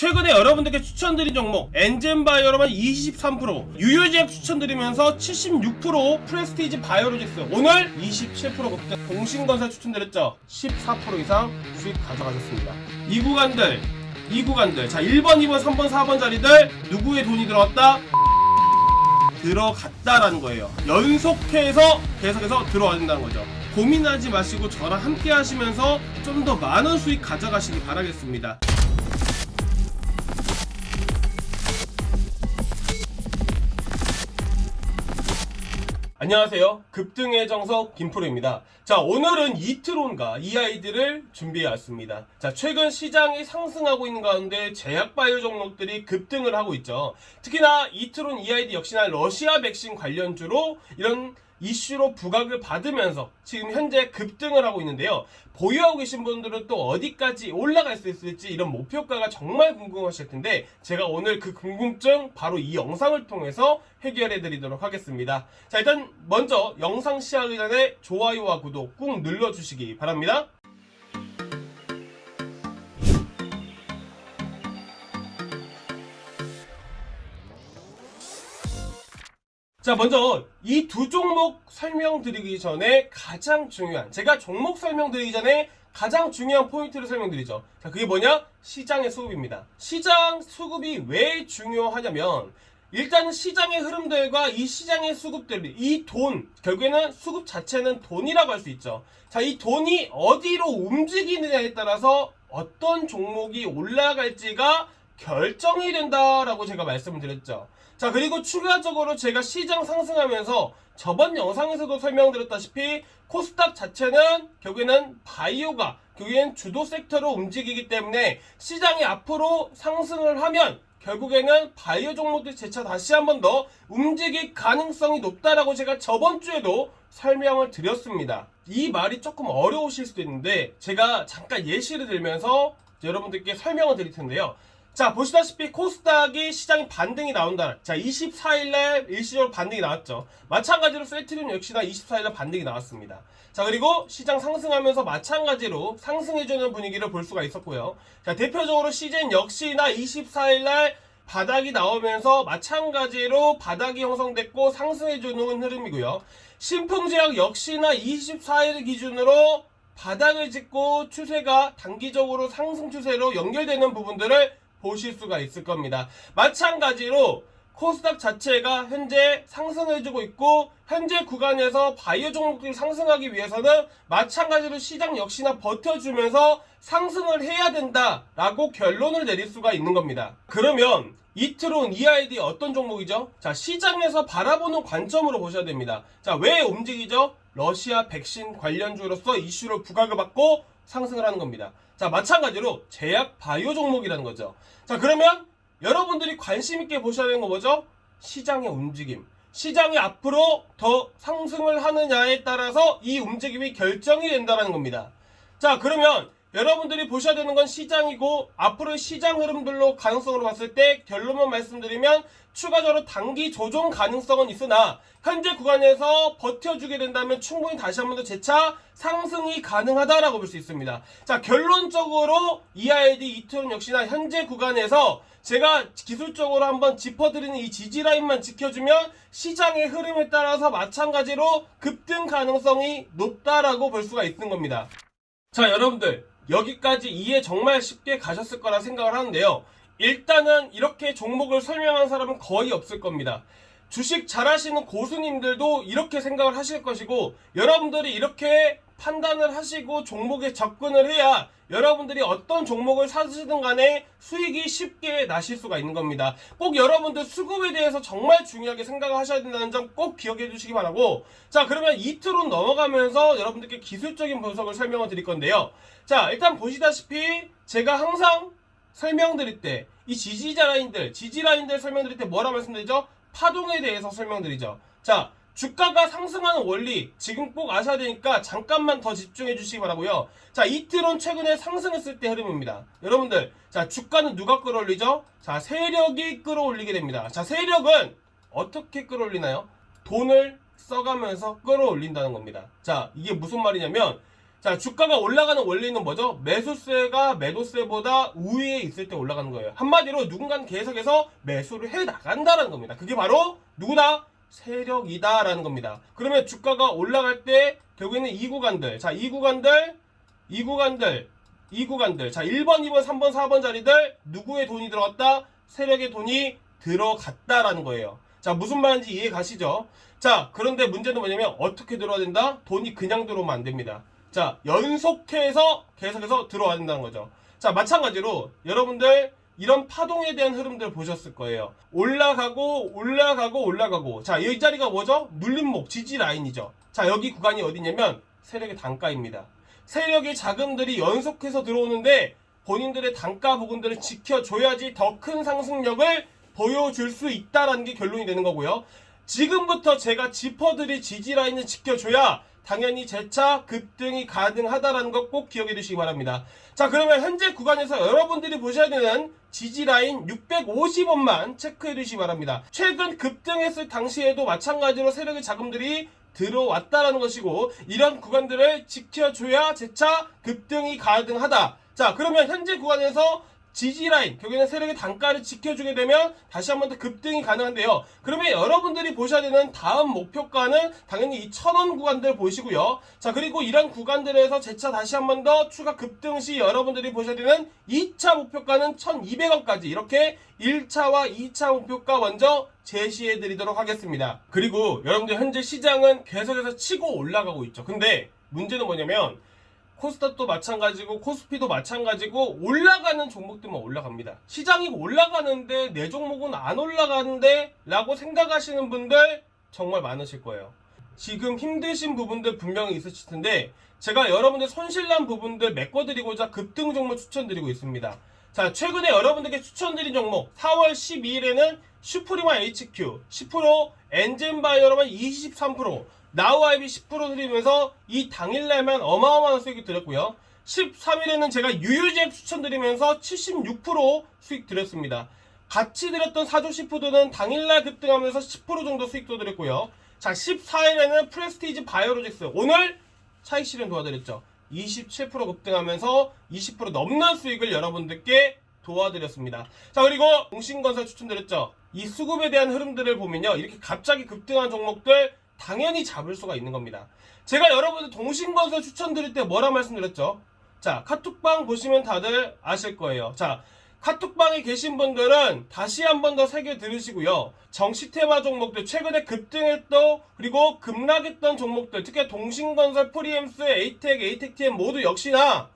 최근에 여러분들께 추천드린 종목 엔젠 바이오로만 23% 유효지액 추천드리면서 76% 프레스티지 바이오로직스 오늘 27% 급등 동신건설 추천드렸죠 14% 이상 수익 가져가셨습니다 이 구간들 이 구간들 자 1번 2번 3번 4번 자리들 누구의 돈이 들어왔다 들어갔다라는 거예요. 연속해서 계속해서 들어와야 된다는 거죠. 고민하지 마시고 저랑 함께 하시면서 좀 더 많은 수익 가져가시기 바라겠습니다. 안녕하세요. 급등의 정석 김프로입니다. 자, 오늘은 이트론과 이 아이들을 준비해 왔습니다. 자, 최근 시장이 상승하고 있는 가운데 제약바이오 종목들이 급등을 하고 있죠. 특히나 이트론 이 아이들 역시나 러시아 백신 관련주로 이런 이슈로 부각을 받으면서 지금 현재 급등을 하고 있는데요. 보유하고 계신 분들은 또 어디까지 올라갈 수 있을지 이런 목표가가 정말 궁금하실 텐데 제가 오늘 그 궁금증 바로 이 영상을 통해서 해결해 드리도록 하겠습니다. 자, 일단 먼저 영상 시작하기 전에 좋아요와 구독 꾹 눌러 주시기 바랍니다. 자, 먼저 이 두 종목 설명드리기 전에 가장 중요한 제가 종목 설명드리기 전에 가장 중요한 포인트를 설명드리죠. 자, 그게 뭐냐? 시장의 수급입니다. 시장 수급이 왜 중요하냐면 일단 시장의 흐름들과 이 시장의 수급들, 이 돈, 결국에는 수급 자체는 돈이라고 할 수 있죠. 자, 이 돈이 어디로 움직이느냐에 따라서 어떤 종목이 올라갈지가 결정이 된다라고 제가 말씀을 드렸죠. 자, 그리고 추가적으로 제가 시장 상승하면서 저번 영상에서도 설명드렸다시피 코스닥 자체는 결국에는 바이오가 결국엔 주도 섹터로 움직이기 때문에 시장이 앞으로 상승을 하면 결국에는 바이오 종목들 재차 다시 한번 더 움직일 가능성이 높다라고 제가 저번 주에도 설명을 드렸습니다. 이 말이 조금 어려우실 수도 있는데 제가 잠깐 예시를 들면서 여러분들께 설명을 드릴 텐데요. 자, 보시다시피 코스닥이 시장이 반등이 나온다. 자, 24일날 일시적으로 반등이 나왔죠. 마찬가지로 셀트리온 역시나 24일날 반등이 나왔습니다. 자, 그리고 시장 상승하면서 마찬가지로 상승해주는 분위기를 볼 수가 있었고요. 자, 대표적으로 시즌 역시나 24일날 바닥이 나오면서 마찬가지로 바닥이 형성됐고 상승해주는 흐름이고요. 신풍제약 역시나 24일 기준으로 바닥을 짚고 추세가 단기적으로 상승 추세로 연결되는 부분들을 보실 수가 있을 겁니다. 마찬가지로 코스닥 자체가 현재 상승해주고 있고 현재 구간에서 바이오 종목들이 상승하기 위해서는 마찬가지로 시장 역시나 버텨주면서 상승을 해야 된다라고 결론을 내릴 수가 있는 겁니다. 그러면 이트론 EID 어떤 종목이죠? 자 시장에서 바라보는 관점으로 보셔야 됩니다. 자왜 움직이죠? 러시아 백신 관련주로서 이슈를 부각을 받고 상승을 하는 겁니다. 자 마찬가지로 제약 바이오 종목이라는 거죠. 자 그러면 여러분들이 관심 있게 보셔야 되는 거 뭐죠? 시장의 움직임. 시장이 앞으로 더 상승을 하느냐에 따라서 이 움직임이 결정이 된다는 겁니다. 자, 그러면 여러분들이 보셔야 되는 건 시장이고 앞으로의 시장 흐름들로 가능성으로 봤을 때 결론만 말씀드리면 추가적으로 단기 조정 가능성은 있으나 현재 구간에서 버텨주게 된다면 충분히 다시 한번 더 재차 상승이 가능하다라고 볼 수 있습니다. 자 결론적으로 EID 이트론 역시나 현재 구간에서 제가 기술적으로 한번 짚어드리는 이 지지 라인만 지켜주면 시장의 흐름에 따라서 마찬가지로 급등 가능성이 높다라고 볼 수가 있는 겁니다. 자, 여러분들. 여기까지 이해 정말 쉽게 가셨을 거라 생각을 하는데요. 일단은 이렇게 종목을 설명한 사람은 거의 없을 겁니다. 주식 잘하시는 고수님들도 이렇게 생각을 하실 것이고, 여러분들이 이렇게 판단을 하시고 종목에 접근을 해야 여러분들이 어떤 종목을 사시든 간에 수익이 쉽게 나실 수가 있는 겁니다. 꼭 여러분들 수급에 대해서 정말 중요하게 생각을 하셔야 된다는 점 꼭 기억해 주시기 바라고 자 그러면 이틀로 넘어가면서 여러분들께 기술적인 분석을 설명을 드릴 건데요. 자 일단 보시다시피 제가 항상 설명드릴 때 이 지지자 라인들 지지 라인들 설명드릴 때 뭐라 말씀드리죠? 파동에 대해서 설명드리죠. 자 주가가 상승하는 원리 지금 꼭 아셔야 되니까 잠깐만 더 집중해 주시기 바라고요. 자 이틀은 최근에 상승했을 때 흐름입니다. 여러분들 자 주가는 누가 끌어올리죠? 자 세력이 끌어올리게 됩니다. 자 세력은 어떻게 끌어올리나요? 돈을 써가면서 끌어올린다는 겁니다. 자 이게 무슨 말이냐면 자, 주가가 올라가는 원리는 뭐죠? 매수세가 매도세보다 우위에 있을 때 올라가는 거예요. 한마디로 누군가는 계속해서 매수를 해 나간다라는 겁니다. 그게 바로 누구다? 세력이다라는 겁니다. 그러면 주가가 올라갈 때 결국에는 이 구간들, 자, 이 구간들, 이 구간들, 이 구간들, 자, 1번, 2번, 3번, 4번 자리들 누구의 돈이 들어갔다? 세력의 돈이 들어갔다라는 거예요. 자, 무슨 말인지 이해 가시죠? 자, 그런데 문제는 뭐냐면 어떻게 들어야 된다? 돈이 그냥 들어오면 안 됩니다. 자, 연속해서 계속해서 들어와야 된다는 거죠. 자, 마찬가지로 여러분들 이런 파동에 대한 흐름들 보셨을 거예요. 올라가고 올라가고 올라가고. 자, 이 자리가 뭐죠? 눌림목 지지 라인이죠. 자, 여기 구간이 어디냐면 세력의 단가입니다. 세력의 자금들이 연속해서 들어오는데 본인들의 단가 부분들을 지켜줘야지 더 큰 상승력을 보여줄 수 있다라는 게 결론이 되는 거고요. 지금부터 제가 짚어드릴 지지 라인을 지켜줘야 당연히 재차 급등이 가능하다라는 것 꼭 기억해 두시기 바랍니다. 자, 그러면 현재 구간에서 여러분들이 보셔야 되는 지지 라인 650원만 체크해 두시기 바랍니다. 최근 급등했을 당시에도 마찬가지로 세력의 자금들이 들어왔다라는 것이고 이런 구간들을 지켜줘야 재차 급등이 가능하다. 자, 그러면 현재 구간에서 지지라인, 결국에는 세력의 단가를 지켜주게 되면 다시 한 번 더 급등이 가능한데요. 그러면 여러분들이 보셔야 되는 다음 목표가는 당연히 이 천원 구간들 보시고요. 자, 그리고 이런 구간들에서 재차 다시 한 번 더 추가 급등 시 여러분들이 보셔야 되는 2차 목표가는 1200원까지 이렇게 1차와 2차 목표가 먼저 제시해 드리도록 하겠습니다. 그리고 여러분들 현재 시장은 계속해서 치고 올라가고 있죠. 근데 문제는 뭐냐면 코스닥도 마찬가지고 코스피도 마찬가지고 올라가는 종목들만 올라갑니다. 시장이 올라가는데 내 종목은 안 올라가는데 라고 생각하시는 분들 정말 많으실 거예요. 지금 힘드신 부분들 분명히 있으실 텐데 제가 여러분들 손실난 부분들 메꿔드리고자 급등 종목 추천드리고 있습니다. 자 최근에 여러분들께 추천드린 종목 4월 12일에는 슈프리마 HQ 10% 엔젠바이오로만 23% 나우아이비 10% 드리면서 이 당일날만 어마어마한 수익이 드렸고요. 13일에는 제가 유유잭 추천드리면서 76% 수익 드렸습니다. 같이 드렸던 사조시푸드는 당일날 급등하면서 10% 정도 수익도 드렸고요. 자, 14일에는 프레스티지 바이오로직스 오늘 차익 실현 도와드렸죠. 27% 급등하면서 20% 넘는 수익을 여러분들께 도와드렸습니다. 자, 그리고 공신건설 추천드렸죠. 이 수급에 대한 흐름들을 보면요. 이렇게 갑자기 급등한 종목들 당연히 잡을 수가 있는 겁니다. 제가 여러분들 동신건설 추천드릴 때 뭐라 말씀드렸죠? 자, 카톡방 보시면 다들 아실 거예요. 자, 카톡방에 계신 분들은 다시 한 번 더 새겨 들으시고요. 정시테마 종목들, 최근에 급등했던, 그리고 급락했던 종목들, 특히 동신건설, 프리엠스, 에이텍, 에이텍TM 모두 역시나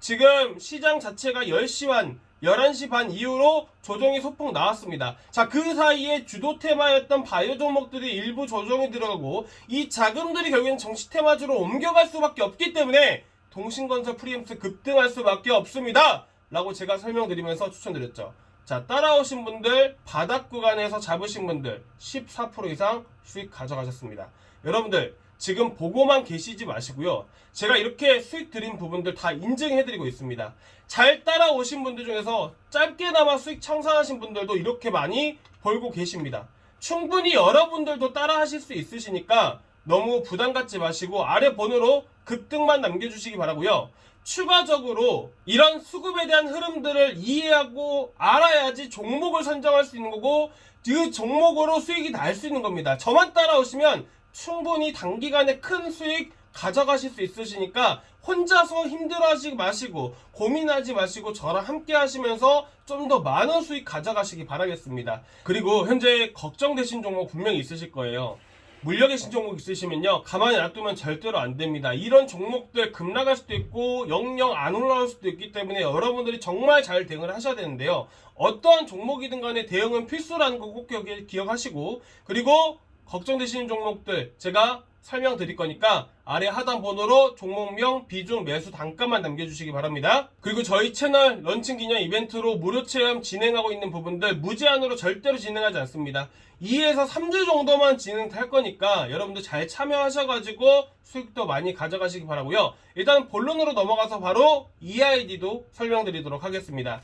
지금 시장 자체가 10시 반, 11시 반 이후로 조정이 소폭 나왔습니다. 자, 그 사이에 주도 테마였던 바이오 종목들이 일부 조정이 들어가고 이 자금들이 결국엔 정시 테마주로 옮겨갈 수밖에 없기 때문에 동신건설 프리엠스 급등할 수밖에 없습니다. 라고 제가 설명드리면서 추천드렸죠. 자, 따라오신 분들, 바닥 구간에서 잡으신 분들 14% 이상 수익 가져가셨습니다. 여러분들, 지금 보고만 계시지 마시고요. 제가 이렇게 수익 드린 부분들 다 인증해드리고 있습니다. 잘 따라오신 분들 중에서 짧게나마 수익 창산하신 분들도 이렇게 많이 벌고 계십니다. 충분히 여러분들도 따라 하실 수 있으시니까 너무 부담 갖지 마시고 아래 번호로 급등만 남겨주시기 바라고요. 추가적으로 이런 수급에 대한 흐름들을 이해하고 알아야지 종목을 선정할 수 있는 거고 그 종목으로 수익이 날 수 있는 겁니다. 저만 따라오시면 충분히 단기간에 큰 수익 가져가실 수 있으시니까 혼자서 힘들어하지 마시고 고민하지 마시고 저랑 함께 하시면서 좀 더 많은 수익 가져가시기 바라겠습니다. 그리고 현재 걱정되신 종목 분명히 있으실 거예요. 물려 계신 종목 있으시면요 가만히 놔두면 절대로 안 됩니다 이런 종목들 급락할 수도 있고 영영 안 올라올 수도 있기 때문에 여러분들이 정말 잘 대응을 하셔야 되는데요 어떠한 종목이든 간에 대응은 필수라는 거 꼭 기억하시고 그리고 걱정되시는 종목들 제가 설명드릴 거니까 아래 하단 번호로 종목명, 비중, 매수 단가만 남겨주시기 바랍니다. 그리고 저희 채널 런칭 기념 이벤트로 무료 체험 진행하고 있는 부분들 무제한으로 절대로 진행하지 않습니다. 2에서 3주 정도만 진행할 거니까 여러분들 잘 참여하셔가지고 수익도 많이 가져가시기 바라고요. 일단 본론으로 넘어가서 바로 EID도 설명드리도록 하겠습니다.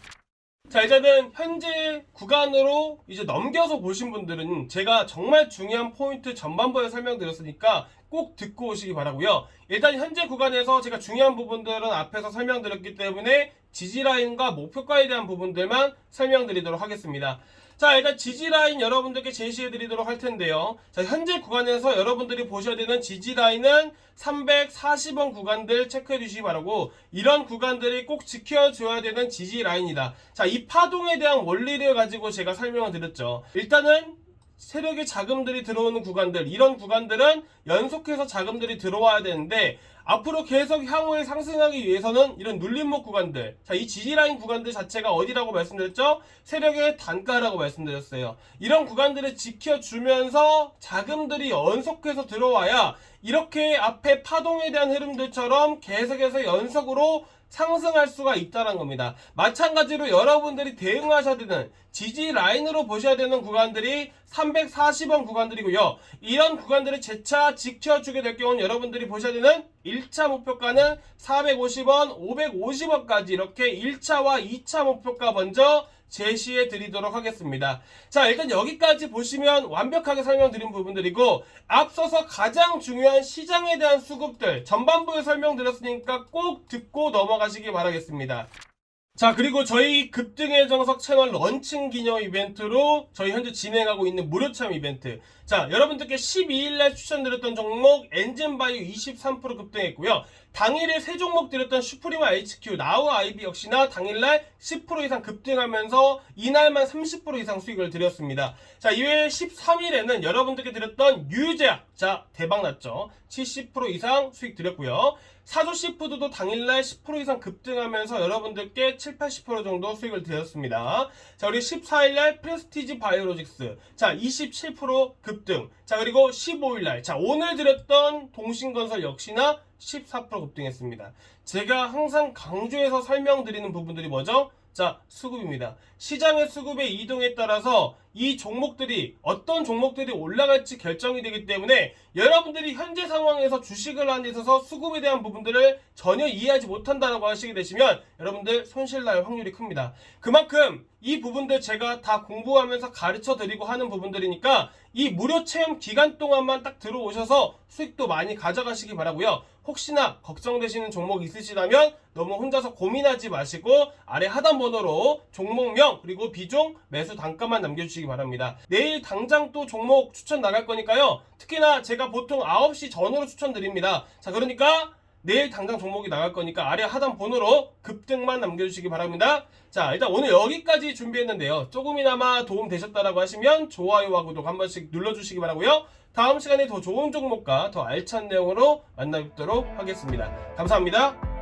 자, 이제는 현재 구간으로 이제 넘겨서 보신 분들은 제가 정말 중요한 포인트 전반부에 설명드렸으니까 꼭꼭 듣고 오시기 바라고요. 일단 현재 구간에서 제가 중요한 부분들은 앞에서 설명드렸기 때문에 지지라인과 목표가에 대한 부분들만 설명드리도록 하겠습니다. 자, 일단 지지라인 여러분들께 제시해 드리도록 할 텐데요. 자, 현재 구간에서 여러분들이 보셔야 되는 지지라인은 340원 구간들 체크해 주시기 바라고, 이런 구간들이 꼭 지켜줘야 되는 지지라인이다. 자, 이 파동에 대한 원리를 가지고 제가 설명을 드렸죠. 일단은 세력의 자금들이 들어오는 구간들, 이런 구간들은 연속해서 자금들이 들어와야 되는데, 앞으로 계속 향후에 상승하기 위해서는 이런 눌림목 구간들, 자, 이 지지라인 구간들 자체가 어디라고 말씀드렸죠? 세력의 단가라고 말씀드렸어요. 이런 구간들을 지켜주면서 자금들이 연속해서 들어와야 이렇게 앞에 파동에 대한 흐름들처럼 계속해서 연속으로 상승할 수가 있다는 겁니다. 마찬가지로 여러분들이 대응하셔야 되는 지지 라인으로 보셔야 되는 구간들이 340원 구간들이고요. 이런 구간들을 재차 지켜주게 될 경우는 여러분들이 보셔야 되는 1차 목표가는 450원, 550원까지 이렇게 1차와 2차 목표가 먼저 제시해 드리도록 하겠습니다. 자, 일단 여기까지 보시면 완벽하게 설명드린 부분들이고, 앞서서 가장 중요한 시장에 대한 수급들, 전반부에 설명드렸으니까 꼭 듣고 넘어가시기 바라겠습니다. 자, 그리고 저희 급등의 정석 채널 런칭 기념 이벤트로 저희 현재 진행하고 있는 무료 체험 이벤트. 자, 여러분들께 12일날 추천드렸던 종목 엔진바이오 23% 급등했고요. 당일에 세 종목 드렸던 슈프리마 HQ, 나우 아이비 역시나 당일날 10% 이상 급등하면서 이날만 30% 이상 수익을 드렸습니다. 자, 이외에 13일에는 여러분들께 드렸던 유제약. 자, 대박 났죠? 70% 이상 수익 드렸고요. 사조 시푸드도 당일날 10% 이상 급등하면서 여러분들께 7, 80% 정도 수익을 드렸습니다. 자, 우리 14일날 프레스티지 바이오로직스. 자, 27%급 등. 자, 그리고 15일 날. 자, 오늘 드렸던 동신건설 역시나 14% 급등했습니다. 제가 항상 강조해서 설명드리는 부분들이 뭐죠? 자, 수급입니다. 시장의 수급의 이동에 따라서 이 종목들이 어떤 종목들이 올라갈지 결정이 되기 때문에 여러분들이 현재 상황에서 주식을 하는 데 있어서 수급에 대한 부분들을 전혀 이해하지 못한다라고 하시게 되시면 여러분들 손실 날 확률이 큽니다. 그만큼 이 부분들 제가 다 공부하면서 가르쳐 드리고 하는 부분들이니까 이 무료 체험 기간 동안만 딱 들어오셔서 수익도 많이 가져가시기 바라고요. 혹시나 걱정되시는 종목 있으시다면 너무 혼자서 고민하지 마시고 아래 하단 번호로 종목명 그리고 비중 매수 단가만 남겨주시기 바랍니다. 내일 당장 또 종목 추천 나갈 거니까요. 특히나 제가 보통 9시 전후로 추천드립니다. 자 그러니까 내일 당장 종목이 나갈 거니까 아래 하단 번호로 급등만 남겨주시기 바랍니다. 자 일단 오늘 여기까지 준비했는데요. 조금이나마 도움 되셨다라고 하시면 좋아요와 구독 한 번씩 눌러주시기 바라고요. 다음 시간에 더 좋은 종목과 더 알찬 내용으로 만나 뵙도록 하겠습니다. 감사합니다.